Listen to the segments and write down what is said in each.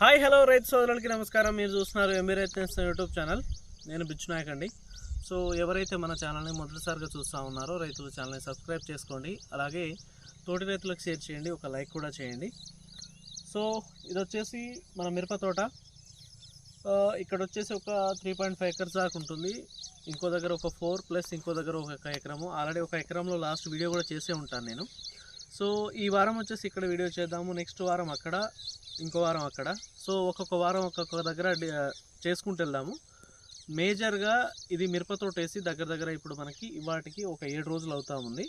Hi hello రైతు సోదరులకి నమస్కారం. మీరు చూస్తున్నారు ఎంబీ రైతు యూట్యూబ్ ఛానల్. నేను బిచ్చునాయక్ అండి. సో ఎవరైతే మన ఛానల్ని మొదటిసారిగా చూస్తూ ఉన్నారో రైతుల ఛానల్ని సబ్స్క్రైబ్ చేసుకోండి. అలాగే తోటి రైతులకు షేర్ చేయండి ఒక లైక్ కూడా చేయండి. సో ఇది వచ్చేసి మన మిరప తోట. ఇక్కడ వచ్చేసి ఒక త్రీ పాయింట్ ఫైవ్ ఎకర్స్ దాకా ఉంటుంది. ఇంకో దగ్గర ఒక ఫోర్ ప్లస్ ఇంకో దగ్గర ఒక ఎకరము. ఆల్రెడీ ఒక ఎకరంలో లాస్ట్ వీడియో కూడా చేసే ఉంటాను నేను. సో ఈ వారం వచ్చేసి ఇక్కడ వీడియో చేద్దాము. నెక్స్ట్ వారం అక్కడ ఇంకో వారం అక్కడ. సో ఒక్కొక్క వారం ఒక్కొక్క దగ్గర చేసుకుంటూ వెళ్దాము. మేజర్గా ఇది మిరపతోటేసి వేసి దగ్గర దగ్గర ఇప్పుడు మనకి ఇవాటికి ఒక ఏడు రోజులు అవుతా ఉంది.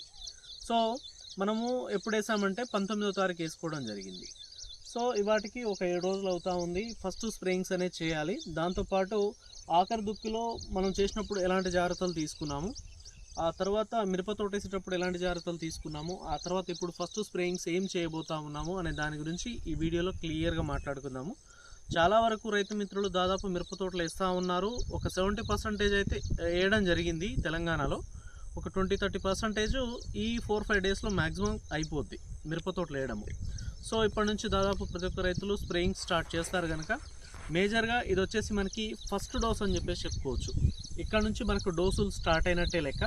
సో మనము ఎప్పుడు వేసామంటే పంతొమ్మిదో తారీఖు వేసుకోవడం జరిగింది. సో ఇవాటికి ఒక ఏడు రోజులు అవుతా ఉంది. ఫస్ట్ స్ప్రేయింగ్స్ అనేది చేయాలి. దాంతోపాటు ఆఖరి దుక్కిలో మనం చేసినప్పుడు ఎలాంటి జాగ్రత్తలు తీసుకున్నాము? ఆ తర్వాత మిరప తోట వేసేటప్పుడు ఎలాంటి జాగ్రత్తలు తీసుకున్నాము? ఆ తర్వాత ఇప్పుడు ఫస్ట్ స్ప్రేయింగ్స్ ఏం చేయబోతా ఉన్నాము అనే దాని గురించి ఈ వీడియోలో క్లియర్గా మాట్లాడుకుందాము. చాలా వరకు రైతు మిత్రులు దాదాపు మిరప తోటలు వేస్తూ ఉన్నారు. ఒక సెవెంటీ పర్సెంటేజ్ అయితే వేయడం జరిగింది తెలంగాణలో. ఒక ట్వంటీ థర్టీ పర్సెంటేజ్ ఈ ఫోర్ ఫైవ్ డేస్లో మ్యాక్సిమం అయిపోద్ది మిరప తోటలు వేయడము. సో ఇప్పటి నుంచి దాదాపు ప్రతి ఒక్క రైతులు స్ప్రేయింగ్ స్టార్ట్ చేస్తారు కనుక మేజర్గా ఇది వచ్చేసి మనకి ఫస్ట్ డోస్ అని చెప్పేసి చెప్పుకోవచ్చు. ఇక్కడ నుంచి మనకు డోసులు స్టార్ట్ అయినట్టే లెక్క.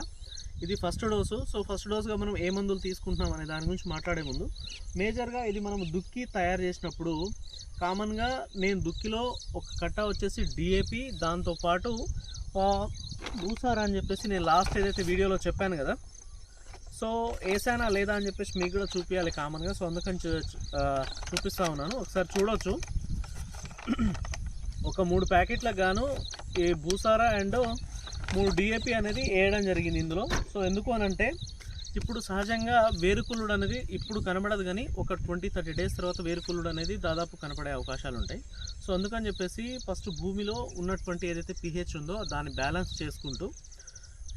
ఇది ఫస్ట్ డోసు. సో ఫస్ట్ డోస్గా మనం ఏ మందులు తీసుకుంటున్నాం అనే దాని గురించి మాట్లాడే ముందు మేజర్గా ఇది మనం దుక్కి తయారు చేసినప్పుడు కామన్గా నేను దుక్కిలో ఒక కట్ట వచ్చేసి డిఏపి దాంతోపాటు భూసారా అని చెప్పేసి నేను లాస్ట్ ఏదైతే వీడియోలో చెప్పాను కదా సో వేసానా లేదా అని చెప్పేసి మీకు కూడా చూపించాలి కామన్గా. సో అందుకని చూపిస్తూ చూపిస్తా ఉన్నాను. ఒకసారి చూడవచ్చు ఒక మూడు ప్యాకెట్లకు గాను ఈ భూసారా అండ్ మూడు డిఏపి అనేది వేయడం జరిగింది ఇందులో. సో ఎందుకు అని అంటే ఇప్పుడు సహజంగా వేరుకుల్లుడు అనేది ఇప్పుడు కనబడదు కానీ ఒక ట్వంటీ థర్టీ డేస్ తర్వాత వేరుకుల్లుడు అనేది దాదాపు కనపడే అవకాశాలు ఉంటాయి. సో అందుకని చెప్పేసి ఫస్ట్ భూమిలో ఉన్నటువంటి ఏదైతే పిహెచ్ ఉందో దాన్ని బ్యాలెన్స్ చేసుకుంటూ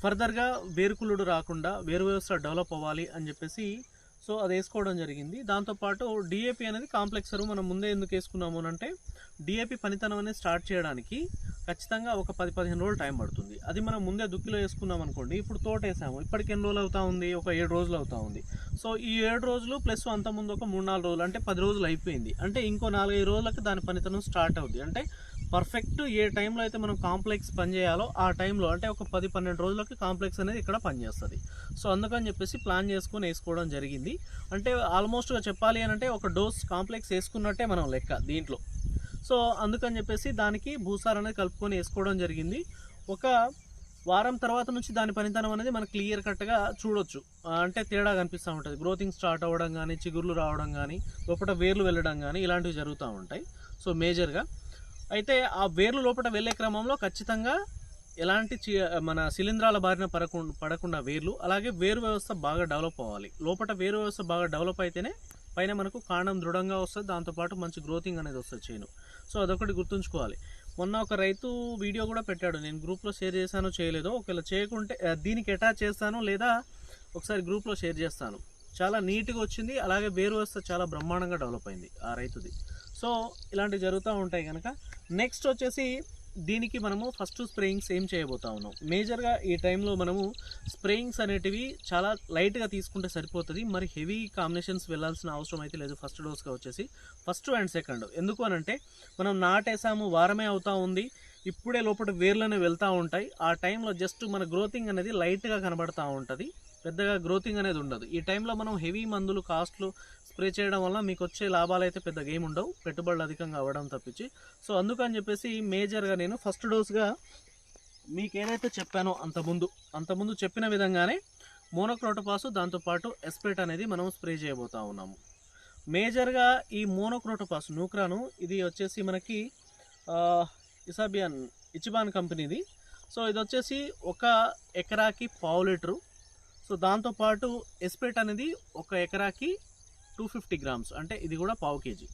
ఫర్దర్గా వేరుకుల్లుడు రాకుండా వేరు వ్యవస్థ డెవలప్ అవ్వాలి అని చెప్పేసి సో అది వేసుకోవడం జరిగింది. దాంతోపాటు డిఏపి అనేది కాంప్లెక్స్ మనం ముందే ఎందుకు వేసుకున్నాము అని అంటే డిఏపి పనితనం అనేది స్టార్ట్ చేయడానికి ఖచ్చితంగా ఒక పది పదిహేను రోజులు టైం పడుతుంది. అది మనం ముందే దుక్కిలో వేసుకున్నాం అనుకోండి ఇప్పుడు తోటేసాము. ఇప్పటికి ఎన్ని రోజులు అవుతా ఉంది? ఒక ఏడు రోజులు అవుతా ఉంది. సో ఈ ఏడు రోజులు ప్లస్ అంతకుముందు ముందు ఒక మూడు నాలుగు రోజులు అంటే పది రోజులు అయిపోయింది. అంటే ఇంకో నాలుగైదు రోజులకి దాని పనితనం స్టార్ట్ అవుద్ది. అంటే పర్ఫెక్ట్ ఏ టైంలో అయితే మనం కాంప్లెక్స్ పనిచేయాలో ఆ టైంలో అంటే ఒక పది పన్నెండు రోజులకి కాంప్లెక్స్ అనేది ఇక్కడ పనిచేస్తుంది. సో అందుకని చెప్పేసి ప్లాన్ చేసుకొని వేసుకోవడం జరిగింది. అంటే ఆల్మోస్ట్గా చెప్పాలి అని అంటే ఒక డోస్ కాంప్లెక్స్ వేసుకున్నట్టే మనం లెక్క దీంట్లో. సో అందుకని చెప్పేసి దానికి భూసార్ అనేది కలుపుకొని వేసుకోవడం జరిగింది. ఒక వారం తర్వాత నుంచి దాని పనితనం అనేది మనం క్లియర్ కట్గా చూడొచ్చు. అంటే తేడా కనిపిస్తూ ఉంటుంది. గ్రోతింగ్ స్టార్ట్ అవ్వడం కానీ చిగుర్లు రావడం కానీ లోపల వేర్లు వెళ్ళడం కానీ ఇలాంటివి జరుగుతూ ఉంటాయి. సో మేజర్గా అయితే ఆ వేర్లు లోపల వెళ్ళే క్రమంలో ఖచ్చితంగా ఎలాంటి మన శిలీంధ్రాల బారిన పడకు పడకుండా వేర్లు అలాగే వేరు వ్యవస్థ బాగా డెవలప్ అవ్వాలి. లోపల వేరు వ్యవస్థ బాగా డెవలప్ అయితేనే పైన మనకు కాండం దృఢంగా వస్తుంది. దాంతోపాటు మంచి గ్రోతింగ్ అనేది వస్తుంది చేను. సో అదొకటి గుర్తుంచుకోవాలి. మొన్న ఒక రైతు వీడియో కూడా పెట్టాడు. నేను గ్రూప్లో షేర్ చేశానో చేయలేదో ఒకవేళ చేయకుంటే దీనికి అటాచ్ చేస్తాను లేదా ఒకసారి గ్రూప్లో షేర్ చేస్తాను. చాలా నీట్గా వచ్చింది అలాగే వేరు వ్యవస్థ చాలా బ్రహ్మాండంగా డెవలప్ అయింది ఆ రైతుది. సో ఇలాంటివి జరుగుతూ ఉంటాయి కనుక నెక్స్ట్ వచ్చేసి దీనికి మనము ఫస్ట్ స్ప్రేయింగ్స్ ఏం చేయబోతా ఉన్నాం మేజర్గా ఈ టైంలో మనము స్ప్రేయింగ్స్ అనేటివి చాలా లైట్గా తీసుకుంటే సరిపోతుంది. మరి హెవీ కాంబినేషన్స్ వెళ్ళాల్సిన అవసరం అయితే లేదు. ఫస్ట్ డోస్గా వచ్చేసి ఫస్ట్ అండ్ సెకండ్ ఎందుకు అని అంటే మనం నాటేసాము వారమే అవుతా ఉంది. ఇప్పుడే లోపల వేర్లనే వెళ్తూ ఉంటాయి. ఆ టైంలో జస్ట్ మన గ్రోతింగ్ అనేది లైట్గా కనబడతా ఉంటుంది. పెద్దగా గ్రోతింగ్ అనేది ఉండదు. ఈ టైంలో మనం హెవీ మందులు కాస్ట్లు స్ప్రే చేయడం వల్ల మీకు వచ్చే లాభాలు అయితే పెద్దగా ఏమి ఉండవు. పెట్టుబడులు అధికంగా అవ్వడం తప్పించి. సో అందుకని చెప్పేసి మేజర్గా నేను ఫస్ట్ డోస్గా మీకు ఏదైతే చెప్పానో అంతకుముందు అంతకుముందు చెప్పిన విధంగానే మోనోక్రోటోపాసు దాంతోపాటు ఎస్పెట్ అనేది మనం స్ప్రే చేయబోతా ఉన్నాము. మేజర్గా ఈ మోనోక్రోటోపాస్ నూక్రాను. ఇది వచ్చేసి మనకి ఇసాబియాన్ ఇచిబాన్ కంపెనీది. సో ఇది వచ్చేసి ఒక ఎకరాకి పావు లీటరు. సో దాంతోపాటు ఎస్పెట్ అనేది ఒక ఎకరాకి టూ ఫిఫ్టీ గ్రామ్స్ అంటే ఇది కూడా పావు కేజీ.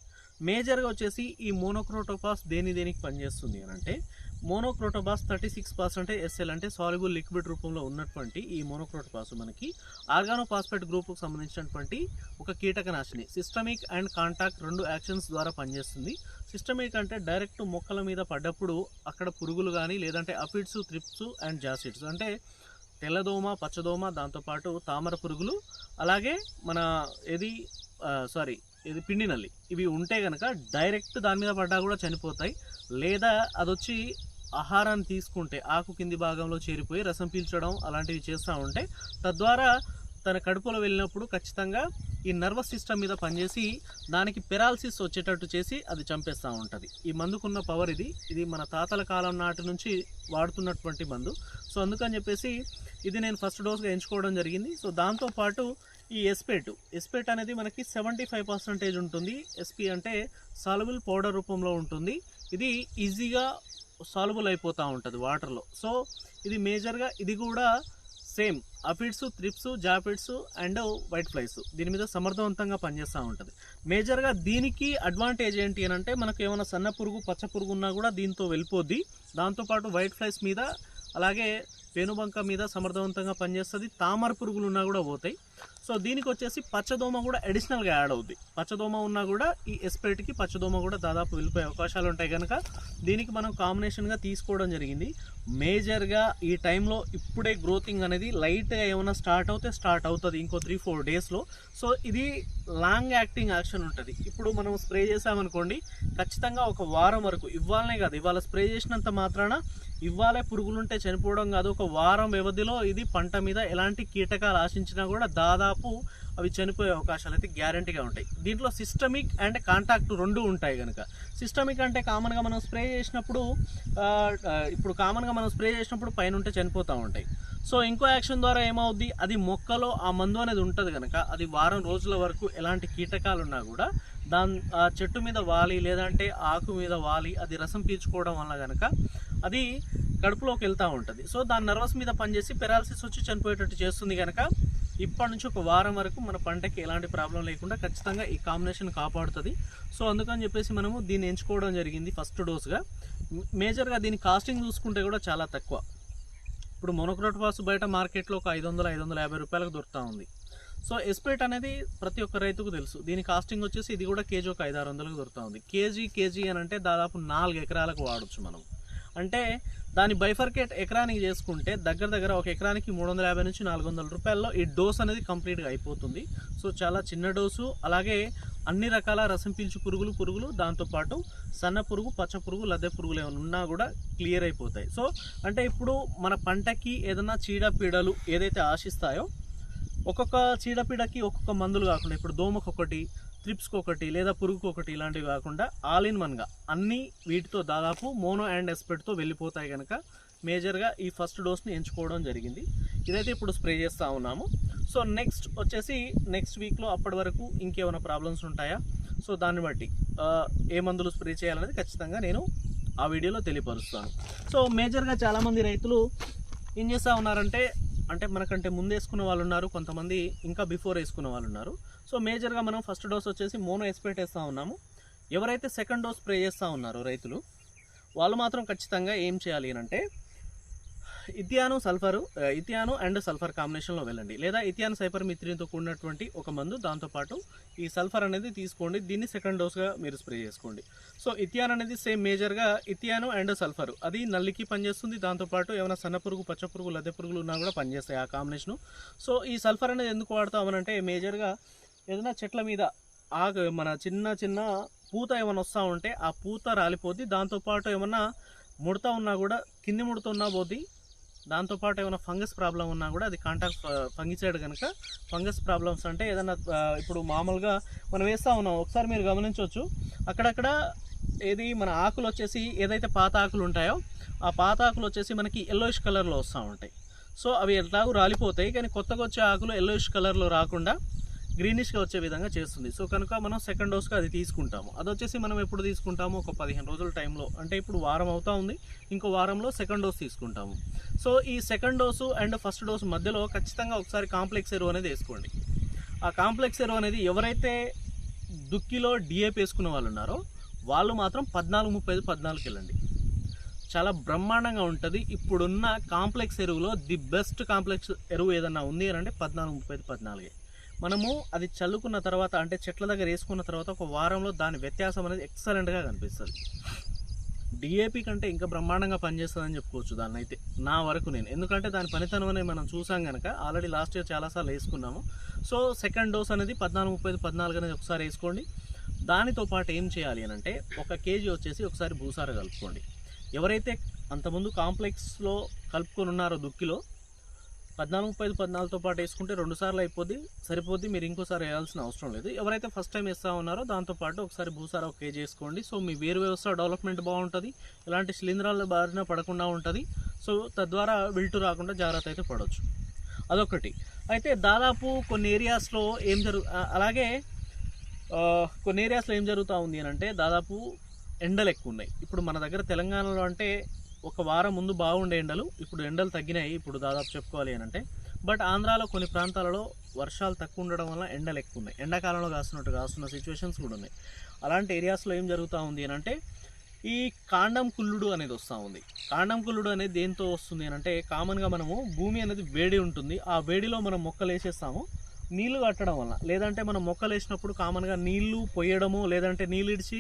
మేజర్గా వచ్చేసి ఈ మోనోక్రోటోపాస్ దేని దేనికి పనిచేస్తుంది అని అంటే monocrotophos thirty six percent SL అంటే సాల్యుబుల్ లిక్విడ్ రూపంలో ఉన్నటువంటి ఈ మోనోక్రోటోపాస్ మనకి ఆర్గానోపాస్పేట్ గ్రూప్కు సంబంధించినటువంటి ఒక కీటకనాశిని సిస్టమిక్ అండ్ కాంటాక్ట్ రెండు యాక్షన్స్ ద్వారా పనిచేస్తుంది. సిస్టమిక్ అంటే డైరెక్ట్ మొక్కల మీద పడ్డప్పుడు అక్కడ పురుగులు కానీ లేదంటే అఫిడ్స్ త్రిప్స్ అండ్ జాసిడ్స్. అంటే తెల్లదోమ పచ్చదోమ దాంతోపాటు తామర పురుగులు అలాగే మన ఏది సారీ ఇది పిండి నల్లి. ఇవి ఉంటే కనుక డైరెక్ట్ దాని మీద పడ్డా కూడా చనిపోతాయి. లేదా అదొచ్చి ఆహారాన్ని తీసుకుంటే ఆకు కింది భాగంలో చేరిపోయి రసం పీల్చడం అలాంటివి చేస్తూ ఉంటే తద్వారా తన కడుపులో వెళ్ళినప్పుడు ఖచ్చితంగా ఈ నర్వస్ సిస్టమ్ మీద పనిచేసి దానికి పెరాలసిస్ వచ్చేటట్టు చేసి అది చంపేస్తూ ఉంటుంది. ఈ మందుకున్న పవర్ ఇది. ఇది మన తాతల కాలం నాటి నుంచి వాడుతున్నటువంటి మందు. సో అందుకని చెప్పేసి ఇది నేను ఫస్ట్ డోస్గా ఎంచుకోవడం జరిగింది. సో దాంతోపాటు ఈ ఎస్పేట్ ఎస్పేట్ అనేది మనకి సెవెంటీ ఫైవ్ పర్సెంటేజ్ ఉంటుంది. ఎస్పీ అంటే సాల్వుల్ పౌడర్ రూపంలో ఉంటుంది. ఇది ఈజీగా సాల్యుబుల్ అయిపోతూ ఉంటుంది వాటర్లో. సో ఇది మేజర్గా ఇది కూడా same aphids thrips jassids and white flies. దీని మీద సమర్థవంతంగా పనిచేస్తూ ఉంటుంది. మేజర్గా దీనికి అడ్వాంటేజ్ ఏంటి అని అంటే మనకు ఏమైనా సన్న పురుగు పచ్చ పురుగు ఉన్నా కూడా దీంతో వెళ్ళిపోద్ది. దాంతోపాటు వైట్ ఫ్లైస్ మీద అలాగే పేనుబంక మీద సమర్థవంతంగా పనిచేస్తుంది. తామర పురుగులు ఉన్నా కూడా పోతాయి. సో దీనికి వచ్చేసి పచ్చదోమ కూడా అడిషనల్గా యాడ్ అవుద్ది. పచ్చదోమ ఉన్నా కూడా ఈ ఎస్పేట్కి పచ్చదోమ కూడా దాదాపు వెళ్ళిపోయే అవకాశాలు ఉంటాయి కనుక దీనికి మనం కాంబినేషన్గా తీసుకోవడం జరిగింది. మేజర్గా ఈ టైంలో ఇప్పుడే గ్రోతింగ్ అనేది లైట్గా ఏమైనా స్టార్ట్ అవుతే స్టార్ట్ అవుతుంది ఇంకో త్రీ ఫోర్ డేస్లో సో ఇది లాంగ్ యాక్టింగ్ యాక్షన్ ఉంటుంది. ఇప్పుడు మనం స్ప్రే చేసామనుకోండి ఖచ్చితంగా ఒక వారం వరకు ఇవ్వాలనే కాదు ఇవాళ స్ప్రే చేసినంత మాత్రాన ఇవ్వాలే పురుగులుంటే చనిపోవడం కాదు. ఒక వారం వ్యవధిలో ఇది పంట మీద ఎలాంటి కీటకాలు ఆశించినా కూడా దాదాపు అవి చనిపోయే అవకాశాలు అయితే గ్యారంటీగా ఉంటాయి. దీంట్లో సిస్టమిక్ అండ్ కాంటాక్ట్ రెండు ఉంటాయి కనుక సిస్టమిక్ అంటే కామన్గా మనం స్ప్రే చేసినప్పుడు ఇప్పుడు కామన్గా మనం స్ప్రే చేసినప్పుడు పైన ఉంటే చనిపోతూ ఉంటాయి. సో ఇంకో యాక్షన్ ద్వారా ఏమవుద్ది? అది మొక్కలో ఆ మందు అనేది ఉంటుంది కనుక అది వారం రోజుల వరకు ఎలాంటి కీటకాలు ఉన్నా కూడా దాని ఆ చెట్టు మీద వాలి లేదంటే ఆకు మీద వాలి అది రసం పీల్చుకోవడం వల్ల కనుక అది కడుపులోకి వెళ్తూ ఉంటుంది. సో దాని నర్వస్ మీద పనిచేసి పెరాలసిస్ వచ్చి చనిపోయేటట్టు చేస్తుంది కనుక ఇప్పటి నుంచి ఒక వారం వరకు మన పంటకి ఎలాంటి ప్రాబ్లం లేకుండా ఖచ్చితంగా ఈ కాంబినేషన్ కాపాడుతుంది. సో అందుకని చెప్పేసి మనము దీన్ని ఎంచుకోవడం జరిగింది ఫస్ట్ డోస్గా మేజర్గా దీని కాస్టింగ్ చూసుకుంటే కూడా చాలా తక్కువ. ఇప్పుడు మొనోక్రోటోఫాస్ బయట మార్కెట్లో ఒక ఐదు వందల ఐదు వందల యాభై రూపాయలకు దొరుకుతూ ఉంది. సో ఎస్పేట్ అనేది ప్రతి ఒక్క రైతుకు తెలుసు. దీని కాస్టింగ్ వచ్చేసి ఇది కూడా కేజీ ఒక ఐదు ఆరు వందలకు దొరుకుతూ ఉంది. కేజీ కేజీ అని అంటే దాదాపు నాలుగు ఎకరాలకు వాడచ్చు మనం. అంటే దాని బైఫర్కేట్ ఎకరానికి చేసుకుంటే దగ్గర దగ్గర ఒక ఎకరానికి మూడు వందల యాభై నుంచి నాలుగు వందల రూపాయల్లో ఈ డోస్ అనేది కంప్లీట్గా అయిపోతుంది. సో చాలా చిన్న డోసు అలాగే అన్ని రకాల రసం పీల్చు పురుగులు పురుగులు దాంతోపాటు సన్న పురుగు పచ్చ పురుగు లద్దె పురుగులు ఏమైనా ఉన్నా కూడా క్లియర్ అయిపోతాయి. సో అంటే ఇప్పుడు మన పంటకి ఏదైనా చీడపీడలు ఏదైతే ఆశిస్తాయో ఒక్కొక్క చీడపీడకి ఒక్కొక్క మందులు కాకుండా ఇప్పుడు దోమకొకటి త్రిప్స్కి ఒకటి లేదా పురుగుకు ఒకటి ఇలాంటివి కాకుండా ఆల్ ఇన్ వన్గా అన్నీ వీటితో దాదాపు మోనో అండ్ ఎస్పెట్తో వెళ్ళిపోతాయి కనుక మేజర్గా ఈ ఫస్ట్ డోస్ని ఎంచుకోవడం జరిగింది. ఇదైతే ఇప్పుడు స్ప్రే చేస్తూ ఉన్నాము. సో నెక్స్ట్ వచ్చేసి నెక్స్ట్ వీక్లో అప్పటి వరకు ఇంకేమైనా ప్రాబ్లమ్స్ ఉంటాయా? సో దాన్ని బట్టి ఏ మందులు స్ప్రే చేయాలనేది ఖచ్చితంగా నేను ఆ వీడియోలో తెలియపరుస్తాను. సో మేజర్గా చాలామంది రైతులు ఏం చేస్తూ ఉన్నారంటే అంటే మనకంటే ముందు వేసుకున్న వాళ్ళు ఉన్నారు కొంతమంది ఇంకా బిఫోర్ వేసుకున్న వాళ్ళు ఉన్నారు సో మేజర్గా మనం ఫస్ట్ డోస్ వచ్చేసి మోనో ఎక్స్పెక్ట్ వేస్తూ ఉన్నాము. ఎవరైతే సెకండ్ డోస్ స్ప్రే చేస్తూ ఉన్నారో రైతులు వాళ్ళు మాత్రం ఖచ్చితంగా ఏం చేయాలి అని అంటే ethion sulphur ethion and sulphur కాంబినేషన్లో వెళ్ళండి. లేదా ఇథియాన్ సైపర్ మిత్రిన్తో కూడినటువంటి ఒక మందు దాంతోపాటు ఈ సల్ఫర్ అనేది తీసుకోండి దీన్ని సెకండ్ డోస్గా మీరు స్ప్రే చేసుకోండి. సో ఇథియాన్ అనేది సేమ్ మేజర్గా ఇథియాను అండ్ సల్ఫర్. అది నల్లికి పనిచేస్తుంది దాంతోపాటు ఏమైనా సన్న పురుగు పచ్చ పురుగు లద్దె పురుగులు ఉన్నా కూడా పనిచేస్తాయి ఆ కాంబినేషను. సో ఈ సల్ఫర్ అనేది ఎందుకు వాడతామనంటే మేజర్గా ఏదైనా చెట్ల మీద ఆ మన చిన్న చిన్న పూత ఏమైనా వస్తూ ఉంటే ఆ పూత రాలిపోద్ది దాంతోపాటు ఏమన్నా ముడత ఉన్నా కూడా కింది ముడత ఉన్నా పోద్ది దాంతోపాటు ఏమైనా ఫంగస్ ప్రాబ్లం ఉన్నా కూడా అది కాంటాక్ట్ ఫంగిసైడ్ కనుక ఫంగస్ ప్రాబ్లమ్స్ అంటే ఏదైనా ఇప్పుడు మామూలుగా మనం వేస్తూ ఉన్నాం. ఒకసారి మీరు గమనించవచ్చు. అక్కడక్కడ ఏది మన ఆకులు వచ్చేసి ఏదైతే పాత ఆకులు ఉంటాయో ఆ పాత ఆకులు వచ్చేసి మనకి ఎల్లోయిష్ కలర్లో వస్తూ ఉంటాయి. సో అవి ఎట్లాగూ రాలిపోతాయి. కానీ కొత్తగా వచ్చే ఆకులు ఎల్లోయిష్ కలర్లో రాకుండా గ్రీనిష్గా వచ్చే విధంగా చేస్తుంది. సో కనుక మనం సెకండ్ డోస్గా అది తీసుకుంటాము. అది వచ్చేసి మనం ఎప్పుడు తీసుకుంటాము? ఒక పదిహేను రోజుల టైంలో అంటే ఇప్పుడు వారం అవుతా ఉంది. ఇంకో వారంలో సెకండ్ డోస్ తీసుకుంటాము. సో ఈ second dose and first dose మధ్యలో ఖచ్చితంగా ఒకసారి కాంప్లెక్స్ ఎరువు అనేది వేసుకోండి. ఆ కాంప్లెక్స్ ఎరువు అనేది ఎవరైతే దుక్కిలో డిఏపి వేసుకున్న వాళ్ళు ఉన్నారో వాళ్ళు మాత్రం పద్నాలుగు ముప్పై ఐదు పద్నాలుగుకి వెళ్ళండి. చాలా బ్రహ్మాండంగా ఉంటుంది. ఇప్పుడున్న కాంప్లెక్స్ ఎరువులో ది బెస్ట్ కాంప్లెక్స్ ఎరువు ఏదన్నా ఉంది అంటే పద్నాలుగు ముప్పై ఐదు పద్నాలుగే. మనము అది చల్లుకున్న తర్వాత అంటే చెట్ల దగ్గర వేసుకున్న తర్వాత ఒక వారంలో దాని వ్యత్యాసం అనేది ఎక్సలెంట్గా కనిపిస్తుంది. డిఏపి కంటే ఇంకా బ్రహ్మాండంగా పనిచేస్తుందని చెప్పుకోవచ్చు దాన్ని అయితే నా వరకు నేను. ఎందుకంటే దాని పనితనం అనేది మనం చూసాం కనుక ఆల్రెడీ లాస్ట్ ఇయర్ చాలాసార్లు వేసుకున్నాము. సో సెకండ్ డోస్ అనేది పద్నాలుగు ముప్పై పద్నాలుగు అనేది ఒకసారి వేసుకోండి. దానితో పాటు ఏం చేయాలి అని అంటే ఒక కేజీ వచ్చేసి ఒకసారి భూసార కలుపుకోండి. ఎవరైతే అంతకుముందు కాంప్లెక్స్లో కలుపుకొని ఉన్నారో దుక్కిలో పద్నాలుగు ముప్పై ఐదు పద్నాలుగుతో పాటు వేసుకుంటే రెండు సార్లు అయిపోద్ది సరిపోద్ది మీరు ఇంకోసారి వేయాల్సిన అవసరం లేదు. ఎవరైతే ఫస్ట్ టైం వేస్తా ఉన్నారో దాంతోపాటు ఒకసారి భూసార ఒక కేజీ వేసుకోండి. సో మీ వేరు వ్యవస్థ డెవలప్మెంట్ బాగుంటుంది. ఇలాంటి శిలీంధ్రాల బారిన పడకుండా ఉంటుంది. సో తద్వారా విల్టు రాకుండా జాగ్రత్త అయితే పడవచ్చు అదొకటి. అయితే దాదాపు కొన్ని ఏరియాస్లో ఏం జరుగు అలాగే కొన్ని ఏరియాస్లో ఏం జరుగుతూ ఉంది అని అంటే దాదాపు ఎండలు ఎక్కువ ఉన్నాయి ఇప్పుడు మన దగ్గర తెలంగాణలో అంటే ఒక వారం ముందు బాగుండే ఎండలు ఇప్పుడు ఎండలు తగ్గినాయి ఇప్పుడు దాదాపు చెప్పుకోవాలి అని అంటే. బట్ ఆంధ్రాలో కొన్ని ప్రాంతాలలో వర్షాలు తక్కువ ఉండడం వల్ల ఎండలు ఎక్కువ ఉన్నాయి ఎండాకాలంలో కాస్తున్నట్టు కాస్తున్న సిచ్యువేషన్స్ కూడా ఉన్నాయి. అలాంటి ఏరియాస్లో ఏం జరుగుతూ ఉంది అని అంటే ఈ కాండం కుల్లుడు అనేది వస్తూ ఉంది. కాండం కుల్లుడు అనేది దేంతో వస్తుంది అని అంటే కామన్గా మనము భూమి అనేది వేడి ఉంటుంది. ఆ వేడిలో మనం మొక్కలు వేసేస్తాము. నీళ్ళు కట్టడం వల్ల. లేదంటే మనం మొక్కలు వేసినప్పుడు కామన్గా నీళ్ళు పొయ్యడము లేదంటే నీళ్ళు ఇడిచి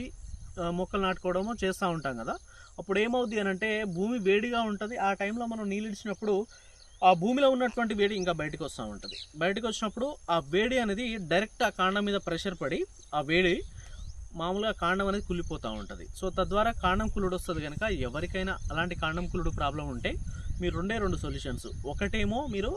మొక్కలు నాటుకోవడము చేస్తూ ఉంటాం కదా. అప్పుడు ఏమవుద్ది అని అంటే భూమి వేడిగా ఉంటుంది ఆ టైంలో మనం నీళ్ళు ఇచ్చినప్పుడు ఆ భూమిలో ఉన్నటువంటి వేడి ఇంకా బయటకు వస్తూ ఉంటుంది. బయటకు వచ్చినప్పుడు ఆ వేడి అనేది డైరెక్ట్ ఆ కాండం మీద ప్రెషర్ పడి ఆ వేడి మామూలుగా కాండం అనేది కుళ్ళిపోతూ ఉంటుంది. సో తద్వారా కాండం కులుడు వస్తుంది కనుక ఎవరికైనా అలాంటి కాండం కులుడు ప్రాబ్లం ఉంటే మీరు రెండే రెండు సొల్యూషన్స్. ఒకటేమో మీరు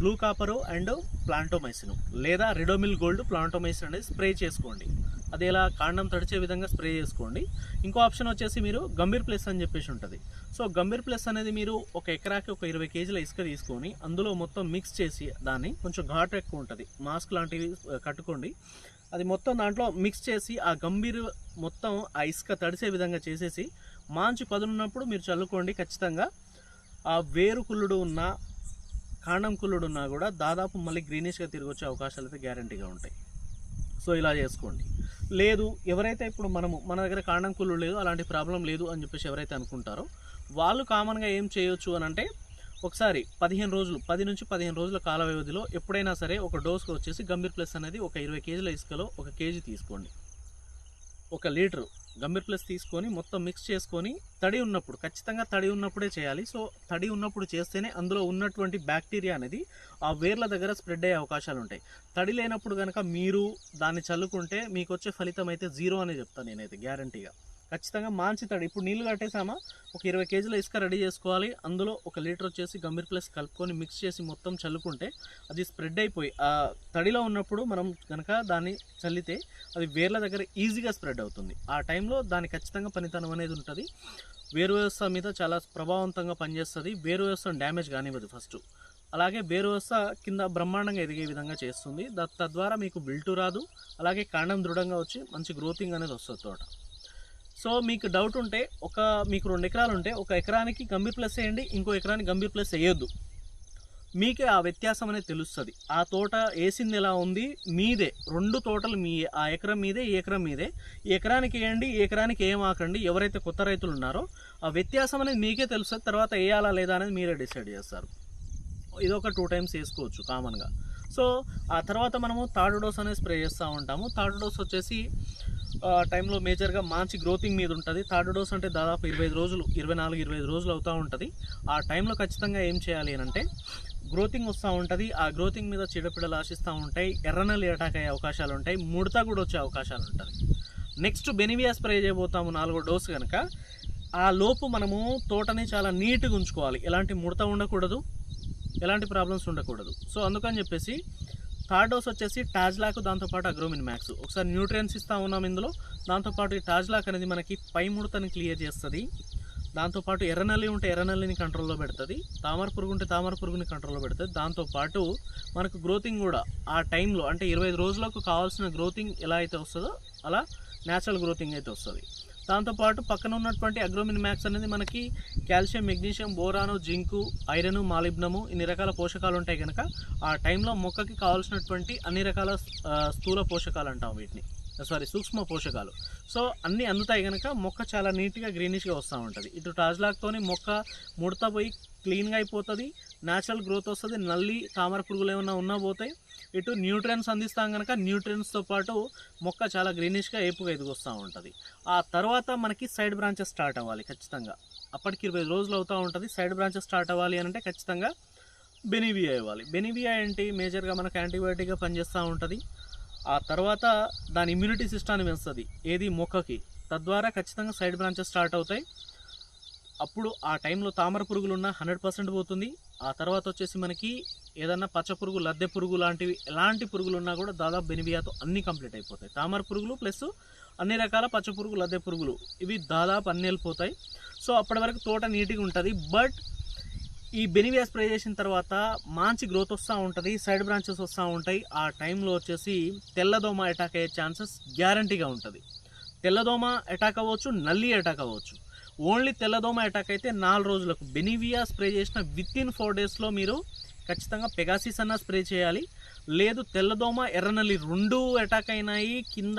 బ్లూ కాపరు అండ్ ప్లాంటోమైసిన్. లేదా రిడోమిల్ గోల్డ్ ప్లాంటోమైసిన్ అనేది స్ప్రే చేసుకోండి. అది ఎలా కాండం తడిచే విధంగా స్ప్రే చేసుకోండి. ఇంకో ఆప్షన్ వచ్చేసి మీరు గంభీర్ ప్లస్ అని చెప్పేసి ఉంటుంది. సో గంభీర్ ప్లస్ అనేది మీరు ఒక ఎకరాకి ఒక ఇరవై కేజీల ఇసుక తీసుకొని అందులో మొత్తం మిక్స్ చేసి దాన్ని కొంచెం ఘాటు ఎక్కువ ఉంటుంది. మాస్క్ లాంటివి కట్టుకోండి. అది మొత్తం దాంట్లో మిక్స్ చేసి ఆ గంభీర్ మొత్తం ఆ ఇసుక తడిసే విధంగా చేసేసి మాంచి పదునున్నప్పుడు మీరు చల్లుకోండి ఖచ్చితంగా. ఆ వేరు కుళ్ళుడు ఉన్న కాండం కుళ్ళుడు ఉన్నా కూడా దాదాపు మళ్ళీ గ్రీనిష్గా తిరిగి వచ్చే అవకాశాలు అయితే గ్యారంటీగా ఉంటాయి. సో ఇలా చేసుకోండి. లేదు. ఎవరైతే ఇప్పుడు మనము మన దగ్గర కాండం కుళ్ళు లేదు అలాంటి ప్రాబ్లం లేదు అని చెప్పేసి ఎవరైతే అనుకుంటారో వాళ్ళు కామన్గా ఏం చేయొచ్చు అని అంటే ఒకసారి పదిహేను రోజులు పది నుంచి పదిహేను రోజుల కాల వ్యవధిలో ఎప్పుడైనా సరే ఒక డోస్కి వచ్చేసి గంభీర్ ప్లస్ అనేది ఒక ఇరవై కేజీల ఇసుకలో ఒక కేజీ తీసుకోండి. ఒక లీటరు గంభీర్ ప్లస్ తీసుకొని మొత్తం మిక్స్ చేసుకొని తడి ఉన్నప్పుడు ఖచ్చితంగా తడి ఉన్నప్పుడే చేయాలి. సో తడి ఉన్నప్పుడు చేస్తేనే అందులో ఉన్నటువంటి బ్యాక్టీరియా అనేది ఆ వేర్ల దగ్గర స్ప్రెడ్ అయ్యే అవకాశాలు ఉంటాయి. తడి లేనప్పుడు కనుక మీరు దాన్ని చల్లుకుంటే మీకు వచ్చే ఫలితం అయితే జీరో అనే చెప్తాను నేనైతే గ్యారంటీగా ఖచ్చితంగా మాంచి తడి ఇప్పుడు నీళ్ళు కట్టేసామా ఒక ఇరవై కేజీల ఇసుక రెడీ చేసుకోవాలి. అందులో ఒక లీటర్ వచ్చేసి గంభీర్ ప్లస్ కలుపుకొని మిక్స్ చేసి మొత్తం చల్లుకుంటే అది స్ప్రెడ్ అయిపోయి ఆ తడిలో ఉన్నప్పుడు మనం కనుక దాన్ని చల్లితే అది వేర్ల దగ్గర ఈజీగా స్ప్రెడ్ అవుతుంది. ఆ టైంలో దాని ఖచ్చితంగా పనితనం అనేది ఉంటుంది. వేరు వ్యవస్థ మీద చాలా ప్రభావవంతంగా పనిచేస్తుంది. వేరు వ్యవస్థను డ్యామేజ్ కానివ్వదు ఫస్ట్. అలాగే వేరు వ్యవస్థ కింద బ్రహ్మాండంగా ఎదిగే విధంగా చేస్తుంది. తద్వారా మీకు బిల్టు రాదు. అలాగే కాండం దృఢంగా వచ్చి మంచి గ్రోతింగ్ అనేది వస్తుంది తోట. సో మీకు డౌట్ ఉంటే ఒక మీకు రెండు ఎకరాలు ఉంటే ఒక ఎకరానికి గంభీర్ ప్లస్ వేయండి ఇంకో ఎకరానికి గంభీర్ ప్లస్ వేయొద్దు. మీకే ఆ వ్యత్యాసం అనేది తెలుస్తుంది. ఆ తోట వేసింది ఎలా ఉంది? మీదే రెండు తోటలు మీ ఆ ఎకరం మీదే ఈ ఎకరం మీదే. ఎకరానికి వేయండి ఎకరానికి ఏం ఆకండి ఎవరైతే కొత్త రైతులు ఉన్నారో ఆ వ్యత్యాసం అనేది మీకే తెలుస్తుంది తర్వాత వేయాలా లేదా అనేది మీరే డిసైడ్ చేస్తారు. ఇది ఒక టూ టైమ్స్ వేసుకోవచ్చు కామన్గా సో ఆ తర్వాత మనము థర్డ్ డోస్ అనేది స్ప్రే చేస్తూ ఉంటాము. థర్డ్ డోస్ వచ్చేసి టైంలో మేజర్గా మంచి గ్రోతింగ్ మీద ఉంటుంది. థర్డ్ డోస్ అంటే దాదాపు ఇరవై రోజులు ఇరవై నాలుగు ఇరవై ఐదు రోజులు అవుతూ ఉంటుంది. ఆ టైంలో ఖచ్చితంగా ఏం చేయాలి అని అంటే గ్రోతింగ్ వస్తూ ఉంటుంది. ఆ గ్రోతింగ్ మీద చీడపీడలు ఆశిస్తూ ఉంటాయి. ఎర్రనల్లి అటాక్ అయ్యే అవకాశాలు ఉంటాయి. ముడత కూడా వచ్చే అవకాశాలు ఉంటుంది నెక్స్ట్ బెనివియా స్ప్రే చేయబోతాము నాలుగో డోస్ కనుక ఆ లోపు మనము తోటని చాలా నీట్గా ఉంచుకోవాలి. ఎలాంటి ముడత ఉండకూడదు. ఎలాంటి ప్రాబ్లమ్స్ ఉండకూడదు. సో అందుకని చెప్పేసి థర్డ్ డోస్ వచ్చేసి టాజ్లాక్ దాంతోపాటు అగ్రోమిన్ మ్యాక్స్. ఒకసారి న్యూట్రియన్స్ ఇస్తా ఉన్నాం ఇందులో. దాంతోపాటు ఈ టాజ్లాక్ అనేది మనకి పై ముడతని క్లియర్ చేస్తుంది. దాంతోపాటు ఎర్రనల్లి ఉంటే ఎర్రనల్లిని కంట్రోల్లో పెడుతుంది. తామర పురుగు ఉంటే తామర పురుగుని కంట్రోల్లో పెడుతుంది. దాంతోపాటు మనకు గ్రోతింగ్ కూడా ఆ టైంలో అంటే ఇరవై రోజులకు కావాల్సిన గ్రోతింగ్ ఎలా అయితే వస్తుందో అలా న్యాచురల్ గ్రోతింగ్ అయితే వస్తుంది. దాంతోపాటు పక్కన ఉన్నటువంటి అగ్రోమిన్ మ్యాక్స్ అనేది మనకి calcium magnesium boron zinc iron molybdenum ఇన్ని రకాల పోషకాలు ఉంటాయి కనుక ఆ టైంలో మొక్కకి కావాల్సినటువంటి అన్ని రకాల స్థూల పోషకాలు అంటాం వీటిని. సారీ సూక్ష్మ పోషకాలు. సో అన్నీ అందుతాయి కనుక మొక్క చాలా నీట్గా గ్రీనిష్గా వస్తూ ఉంటుంది. ఇటు టాజ్లాక్తోని మొక్క ముడత పోయి క్లీన్గా అయిపోతుంది. న్యాచురల్ గ్రోత్ వస్తుంది. నల్లి తామర పురుగులు ఏమైనా ఉన్నా పోతాయి. ఇటు న్యూట్రియన్స్ అందిస్తాం కనుక న్యూట్రియన్స్తో పాటు మొక్క చాలా గ్రీనిష్గా ఏపుగా ఎదిగొస్తూ ఉంటుంది. ఆ తర్వాత మనకి సైడ్ బ్రాంచెస్ స్టార్ట్ అవ్వాలి ఖచ్చితంగా. అప్పటికి ఇరవై రోజులు అవుతూ ఉంటుంది. సైడ్ బ్రాంచెస్ స్టార్ట్ అవ్వాలి అంటే ఖచ్చితంగా బెనివియా ఇవ్వాలి బెనివియా ఏంటి? మేజర్గా మనకు యాంటీబయాటిక్గా పనిచేస్తూ ఉంటుంది. ఆ తర్వాత దాని ఇమ్యూనిటీ సిస్టాన్ని పెంచుతుంది. ఏది? మొక్కకి. తద్వారా ఖచ్చితంగా సైడ్ బ్రాంచెస్ స్టార్ట్ అవుతాయి. అప్పుడు ఆ టైంలో తామర పురుగులు ఉన్న హండ్రెడ్ పర్సెంట్ పోతుంది. ఆ తర్వాత వచ్చేసి మనకి ఏదన్నా పచ్చ పురుగు లద్దె పురుగు లాంటివి ఎలాంటి పురుగులు ఉన్నా కూడా దాదాపు బెనివియాతో అన్ని కంప్లీట్ అయిపోతాయి. తామర పురుగులు ప్లస్ అన్ని రకాల పచ్చ పురుగు లద్దె పురుగులు ఇవి దాదాపు అన్ని వెళ్ళిపోతాయి. సో అప్పటి వరకు తోట నీట్గా ఉంటుంది. బట్ ఈ బెనివియా స్ప్రే చేసిన తర్వాత మంచి గ్రోత్ వస్తూ ఉంటుంది సైడ్ బ్రాంచెస్ వస్తూ ఉంటాయి. ఆ టైంలో వచ్చేసి తెల్లదోమ అటాక్ అయ్యే ఛాన్సెస్ గ్యారంటీగా ఉంటుంది. తెల్లదోమ అటాక్ అవ్వచ్చు నల్లి అటాక్ అవ్వచ్చు. ఓన్లీ తెల్లదోమ అటాక్ అయితే నాలుగు రోజులకు. బెనివియా స్ప్రే చేసిన విత్ ఇన్ ఫోర్ డేస్లో మీరు ఖచ్చితంగా పెగాసిస్ అన్న స్ప్రే చేయాలి. లేదు తెల్లదోమ ఎర్రనల్లి రెండు అటాక్ అయినాయి. కింద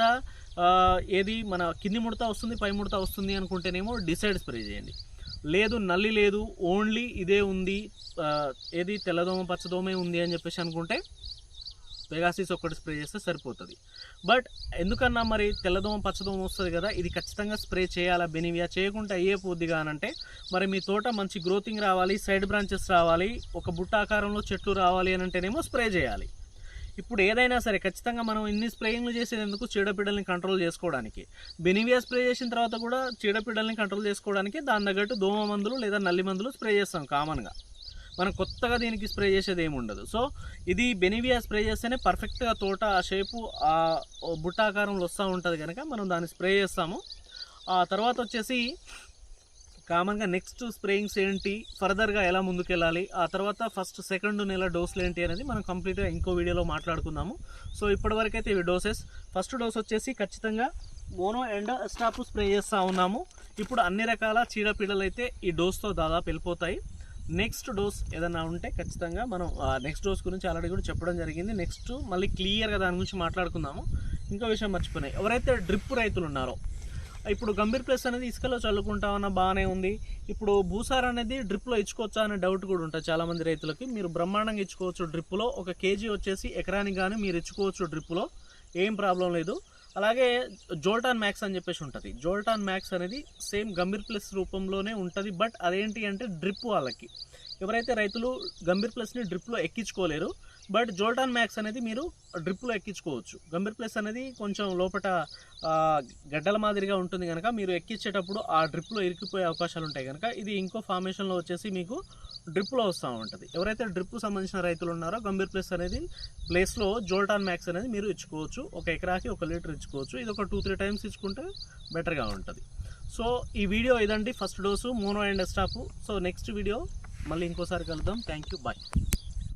ఏది మన కింది ముడత వస్తుంది పై ముడత వస్తుంది అనుకుంటేనేమో డిసైడ్ స్ప్రే చేయండి. లేదు నల్లి లేదు ఓన్లీ ఇదే ఉంది. ఏది తెల్లదోమ పచ్చదోమే ఉంది అని చెప్పేసి అనుకుంటే పెగాసిస్ ఒక్కటి స్ప్రే చేస్తే సరిపోతుంది. బట్ ఎందుకన్నా మరి తెల్లదోమ పచ్చదోమ వస్తుంది కదా ఇది ఖచ్చితంగా స్ప్రే చేయాలా బెనివియా చేయకుండా అయ్యే పోద్ది కానంటే మరి మీ తోట మంచి గ్రోతింగ్ రావాలి సైడ్ బ్రాంచెస్ రావాలి ఒక బుట్ట ఆకారంలో చెట్లు రావాలి అని అంటేనేమో స్ప్రే చేయాలి. ఇప్పుడు ఏదైనా సరే ఖచ్చితంగా మనం ఇన్ని స్ప్రేయింగ్లు చేసేందుకు చీడపీడల్ని కంట్రోల్ చేసుకోవడానికి. బెనివియా స్ప్రే చేసిన తర్వాత కూడా చీడపీడల్ని కంట్రోల్ చేసుకోవడానికి దాని తగ్గట్టు దోమ మందులు లేదా నల్లి మందులు స్ప్రే చేస్తాం కామన్గా మనం కొత్తగా దీనికి స్ప్రే చేసేది ఏమి ఉండదు. సో ఇది బెనివియా స్ప్రే చేస్తేనే పర్ఫెక్ట్గా తోట ఆ షేపు ఆ బుట్ట ఆకారంలో వస్తూ ఉంటుంది కనుక మనం దాన్ని స్ప్రే చేస్తాము. ఆ తర్వాత వచ్చేసి కామన్గా నెక్స్ట్ స్ప్రేయింగ్స్ ఏంటి ఫర్దర్గా ఎలా ముందుకెళ్ళాలి ఆ తర్వాత ఫస్ట్ సెకండ్ నెల డోసులు ఏంటి అనేది మనం కంప్లీట్గా ఇంకో వీడియోలో మాట్లాడుకుందాము. సో ఇప్పటివరకు అయితే ఇవి డోసెస్ ఫస్ట్ డోస్ వచ్చేసి ఖచ్చితంగా మోనో అండ్ స్టాప్ స్ప్రే చేస్తూ ఉన్నాము. ఇప్పుడు అన్ని రకాల చీడపీడలు అయితే ఈ డోస్తో దాదాపు వెళ్ళిపోతాయి. నెక్స్ట్ డోస్ ఏదైనా ఉంటే ఖచ్చితంగా మనం నెక్స్ట్ డోస్ గురించి ఆల్రెడీ కూడా చెప్పడం జరిగింది. నెక్స్ట్ మళ్ళీ క్లియర్గా దాని గురించి మాట్లాడుకుందాము. ఇంకో విషయం మర్చిపోయినాయి. ఎవరైతే డ్రిప్ రైతులు ఉన్నారో ఇప్పుడు గంభీర్ ప్లస్ అనేది ఇసుకలో చల్లుకుంటామన్న బాగానే ఉంది. ఇప్పుడు భూసార్ అనేది డ్రిప్లో ఇచ్చుకోవచ్చా అనే డౌట్ కూడా ఉంటుంది చాలామంది రైతులకి. మీరు బ్రహ్మాండంగా ఇచ్చుకోవచ్చు డ్రిప్లో. ఒక కేజీ వచ్చేసి ఎకరానికి కానీ మీరు ఇచ్చుకోవచ్చు డ్రిప్లో. ఏం ప్రాబ్లం లేదు. అలాగే జోల్టాన్ మ్యాక్స్ అని చెప్పేసి ఉంటుంది. జోల్టాన్ మ్యాక్స్ అనేది సేమ్ గంభీర్ ప్లస్ రూపంలోనే ఉంటుంది బట్ అదేంటి అంటే డ్రిప్ వాళ్ళకి. ఎవరైతే రైతులు గంభీర్ ప్లస్ని డ్రిప్లో ఎక్కించుకోలేరు బట్ జోల్టాన్ మ్యాక్స్ అనేది మీరు డ్రిప్లో ఎక్కించుకోవచ్చు. గంభీర్ ప్లస్ అనేది కొంచెం లోపట గడ్డల మాదిరిగా ఉంటుంది కనుక మీరు ఎక్కించేటప్పుడు ఆ డ్రిప్లో ఇరికిపోయే అవకాశాలు ఉంటాయి కనుక ఇది ఇంకో ఫార్మేషన్లో వచ్చేసి మీకు డ్రిప్లో వస్తూ ఉంటుంది. ఎవరైతే డ్రిప్ సంబంధించిన రైతులు ఉన్నారో గంభీర్ ప్లస్ అనేది ప్లేస్లో జోల్టాన్ మ్యాక్స్ అనేది మీరు ఇచ్చుకోవచ్చు. ఒక ఎకరాకి ఒక లీటర్ ఇచ్చుకోవచ్చు. ఇది ఒక టూ త్రీ టైమ్స్ ఇచ్చుకుంటే బెటర్గా ఉంటుంది. సో ఈ వీడియో ఇదండి. First dose mono and stop so next video మళ్ళీ ఇంకోసారి కలుద్దాం. Thank you bye.